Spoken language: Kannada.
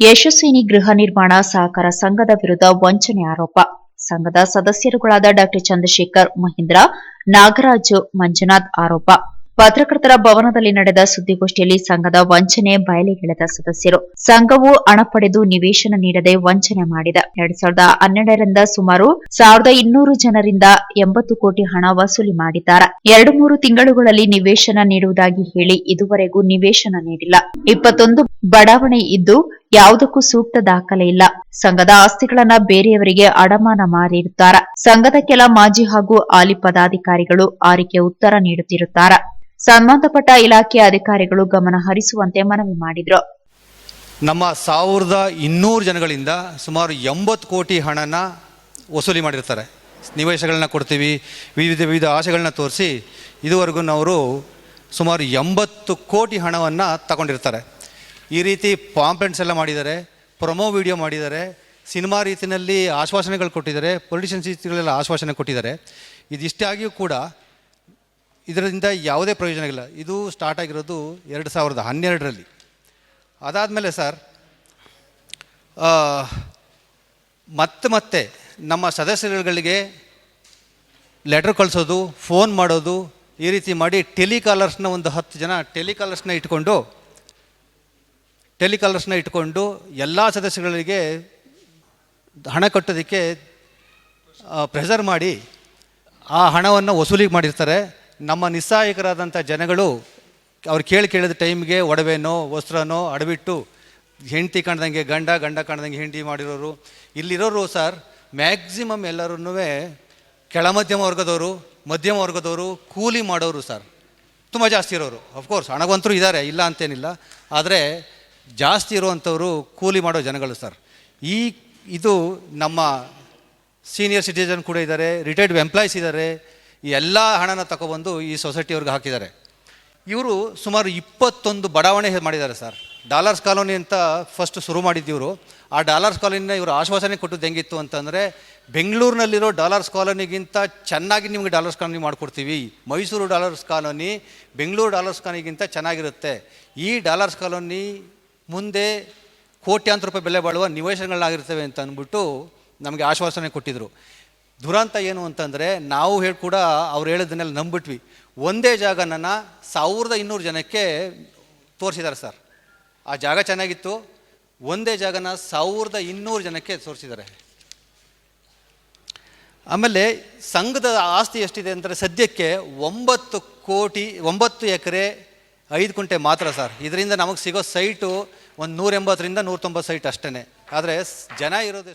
ಯಶಸ್ವಿನಿ ಗೃಹ ನಿರ್ಮಾಣ ಸಹಕಾರ ಸಂಘದ ವಿರುದ್ಧ ವಂಚನೆ ಆರೋಪ. ಸಂಘದ ಸದಸ್ಯರುಗಳಾದ ಡಾಕ್ಟರ್ ಚಂದ್ರಶೇಖರ್ ಮಹೇಂದ್ರ ನಾಗರಾಜು ಮಂಜುನಾಥ್ ಆರೋಪ. ಪತ್ರಕರ್ತರ ಭವನದಲ್ಲಿ ನಡೆದ ಸುದ್ದಿಗೋಷ್ಠಿಯಲ್ಲಿ ಸಂಘದ ವಂಚನೆ ಬಯಲಿಗೆಳೆದ ಸದಸ್ಯರು. ಸಂಘವು ಹಣ ಪಡೆದು ನಿವೇಶನ ನೀಡದೆ ವಂಚನೆ ಮಾಡಿದೆ. ಎರಡ್ ಸಾವಿರದ ಹನ್ನೆರಡರಿಂದ ಸುಮಾರು ಸಾವಿರದ ಇನ್ನೂರು ಜನರಿಂದ ಎಂಬತ್ತು ಕೋಟಿ ಹಣ ವಸೂಲಿ ಮಾಡಿದ್ದಾರೆ. ಎರಡು ಮೂರು ತಿಂಗಳುಗಳಲ್ಲಿ ನಿವೇಶನ ನೀಡುವುದಾಗಿ ಹೇಳಿ ಇದುವರೆಗೂ ನಿವೇಶನ ನೀಡಿಲ್ಲ. ಇಪ್ಪತ್ತೊಂದು ಬಡಾವಣೆ ಇದ್ದು ಯಾವುದಕ್ಕೂ ಸೂಕ್ತ ದಾಖಲೆ ಇಲ್ಲ. ಸಂಘದ ಆಸ್ತಿಗಳನ್ನ ಬೇರೆಯವರಿಗೆ ಅಡಮಾನ ಮಾರಿರುತ್ತಾರೆ. ಸಂಘದ ಕೆಲ ಮಾಜಿ ಹಾಗೂ ಹಾಲಿ ಪದಾಧಿಕಾರಿಗಳು ಆರಿಕೆ ಉತ್ತರ ನೀಡುತ್ತಿರುತ್ತಾರೆ. ಸಂಬಂಧಪಟ್ಟ ಇಲಾಖೆಯ ಅಧಿಕಾರಿಗಳು ಗಮನ ಹರಿಸುವಂತೆ ಮನವಿ ಮಾಡಿದರು. ನಮ್ಮ ಸಾವಿರದ ಇನ್ನೂರು ಜನಗಳಿಂದ ಸುಮಾರು ಎಂಬತ್ತು ಕೋಟಿ ಹಣನ ವಸೂಲಿ ಮಾಡಿರ್ತಾರೆ. ನಿವೇಶಗಳನ್ನ ಕೊಡ್ತೀವಿ, ವಿವಿಧ ವಿವಿಧ ಆಶೆಗಳನ್ನ ತೋರಿಸಿ ಇದುವರೆಗೂ ಅವರು ಸುಮಾರು ಎಂಬತ್ತು ಕೋಟಿ ಹಣವನ್ನು ತಗೊಂಡಿರ್ತಾರೆ. ಈ ರೀತಿ ಪಾಂಪ್ಲೆಂಟ್ಸ್ ಎಲ್ಲ ಮಾಡಿದ್ದಾರೆ, ಪ್ರೊಮೋ ವಿಡಿಯೋ ಮಾಡಿದ್ದಾರೆ, ಸಿನಿಮಾ ರೀತಿಯಲ್ಲಿ ಆಶ್ವಾಸನೆಗಳು ಕೊಟ್ಟಿದ್ದಾರೆ ಪೊಲಿಟಿಷಿಯನ್ಸ್ ರೀತಿಗಳೆಲ್ಲ ಆಶ್ವಾಸನೆ ಕೊಟ್ಟಿದ್ದಾರೆ. ಇದಿಷ್ಟಾಗಿಯೂ ಕೂಡ ಇದರಿಂದ ಯಾವುದೇ ಪ್ರಯೋಜನ ಇಲ್ಲ. ಇದು ಸ್ಟಾರ್ಟ್ ಆಗಿರೋದು ಎರಡು ಸಾವಿರದ ಹನ್ನೆರಡರಲ್ಲಿ. ಅದಾದಮೇಲೆ ಸರ್ ಮತ್ತೆ ಮತ್ತೆ ನಮ್ಮ ಸದಸ್ಯರುಗಳಿಗೆ ಲೆಟರ್ ಕಳಿಸೋದು ಫೋನ್ ಮಾಡೋದು, ಈ ರೀತಿ ಮಾಡಿ ಟೆಲಿಕಾಲರ್ಸ್ನ ಒಂದು ಹತ್ತು ಜನ ಟೆಲಿಕಾಲರ್ಸ್ನ ಇಟ್ಕೊಂಡು ಟೆಲಿಕಾಲರ್ಸ್ನ ಇಟ್ಕೊಂಡು ಎಲ್ಲ ಸದಸ್ಯರುಗಳಿಗೆ ಹಣ ಕಟ್ಟೋದಕ್ಕೆ ಪ್ರೆಸರ್ ಮಾಡಿ ಆ ಹಣವನ್ನು ವಸೂಲಿ ಮಾಡಿರ್ತಾರೆ. ನಮ್ಮ ನಿಸ್ಸಹಾಯಕರಾದಂಥ ಜನಗಳು ಅವ್ರು ಕೇಳಿ ಕೇಳಿದ ಟೈಮ್ಗೆ ಒಡವೆನೋ, ವಸ್ತ್ರನೋ ಅಡವಿಟ್ಟು ಹೆಂಡತಿ ಕಾಣ್ದಂಗೆ ಗಂಡ ಗಂಡ ಕಾಣ್ದಂಗೆ ಹೆಂಡಿ ಮಾಡಿರೋರು. ಇಲ್ಲಿರೋರು ಸರ್, ಮ್ಯಾಕ್ಸಿಮಮ್ ಎಲ್ಲರೂ ಕೆಳ ಮಧ್ಯಮ ವರ್ಗದವರು ಮಧ್ಯಮ ವರ್ಗದವರು ಕೂಲಿ ಮಾಡೋರು ಸರ್. ತುಂಬ ಜಾಸ್ತಿ ಇರೋರು. ಅಫ್ಕೋರ್ಸ್ ಹಣವಂತರು ಇದ್ದಾರೆ, ಇಲ್ಲ ಅಂತೇನಿಲ್ಲ. ಆದರೆ ಜಾಸ್ತಿ ಇರುವಂಥವರು ಕೂಲಿ ಮಾಡೋ ಜನಗಳು ಸರ್. ಈ ಇದು ನಮ್ಮ ಸೀನಿಯರ್ ಸಿಟಿಸನ್ ಕೂಡ ಇದ್ದಾರೆ ರಿಟೈರ್ಡ್ ಎಂಪ್ಲಾಯೀಸ್ ಇದ್ದಾರೆ. ಈ ಎಲ್ಲ ಹಣನ ತಗೊಬಂದು ಈ ಸೊಸೈಟಿಯವ್ರಿಗೆ ಹಾಕಿದ್ದಾರೆ. ಇವರು ಸುಮಾರು ಇಪ್ಪತ್ತೊಂದು ಬಡಾವಣೆ ಮಾಡಿದ್ದಾರೆ ಸರ್ ಡಾಲರ್ಸ್ ಕಾಲೋನಿ ಅಂತ ಫಸ್ಟ್ ಶುರು ಮಾಡಿದ್ದಿವರು. ಆ ಡಾಲರ್ಸ್ ಕಾಲೋನಿನ ಇವರು ಆಶ್ವಾಸನೆ ಕೊಟ್ಟಿದ್ದು ಹೆಂಗಿತ್ತು ಅಂತಂದರೆ ಬೆಂಗಳೂರಿನಲ್ಲಿರೋ ಡಾಲರ್ಸ್ ಕಾಲೋನಿಗಿಂತ ಚೆನ್ನಾಗಿ ನಿಮಗೆ ಡಾಲರ್ಸ್ ಕಾಲೋನಿ ಮಾಡಿಕೊಡ್ತೀವಿ. Mysuru dollars colony Bengaluru dollars ಕಾಲೋನಿಗಿಂತ ಚೆನ್ನಾಗಿರುತ್ತೆ. ಈ ಡಾಲರ್ಸ್ ಕಾಲೋನಿ ಮುಂದೆ ಕೋಟ್ಯಾಂತರ ರೂಪಾಯಿ ಬೆಲೆ ಬಾಳುವ ನಿವೇಶನಗಳಾಗಿರ್ತವೆ ಅಂತ ಅಂದ್ಬಿಟ್ಟು ನಮಗೆ ಆಶ್ವಾಸನೆ ಕೊಟ್ಟಿದ್ದರು ದುರಂತ ಏನು ಅಂತಂದರೆ ನಾವು ಹೇಳಿ ಕೂಡ ಅವ್ರು ಹೇಳಿದ್ದನ್ನೆಲ್ಲ ನಂಬಿಟ್ವಿ. ಒಂದೇ ಜಾಗನನ್ನು ಸಾವಿರದ ಇನ್ನೂರು ಜನಕ್ಕೆ ತೋರಿಸಿದ್ದಾರೆ ಸರ್. ಆ ಜಾಗ ಚೆನ್ನಾಗಿತ್ತು. ಒಂದೇ ಜಾಗನ ಸಾವಿರದ ಇನ್ನೂರು ಜನಕ್ಕೆ ತೋರಿಸಿದ್ದಾರೆ. ಆಮೇಲೆ ಸಂಘದ ಆಸ್ತಿ ಎಷ್ಟಿದೆ ಅಂದರೆ ಸದ್ಯಕ್ಕೆ ಒಂಬತ್ತು ಕೋಟಿ, ಒಂಬತ್ತು ಎಕರೆ, ಐದು ಕುಂಟೆ ಮಾತ್ರ ಸರ್. ಇದರಿಂದ ನಮಗೆ ಸಿಗೋ ಸೈಟು ಒಂದು ನೂರ ಎಂಬತ್ತರಿಂದ ನೂರ ತೊಂಬತ್ತು ಸೈಟ್ ಅಷ್ಟೇ ಆದರೆ ಜನ ಇರೋದು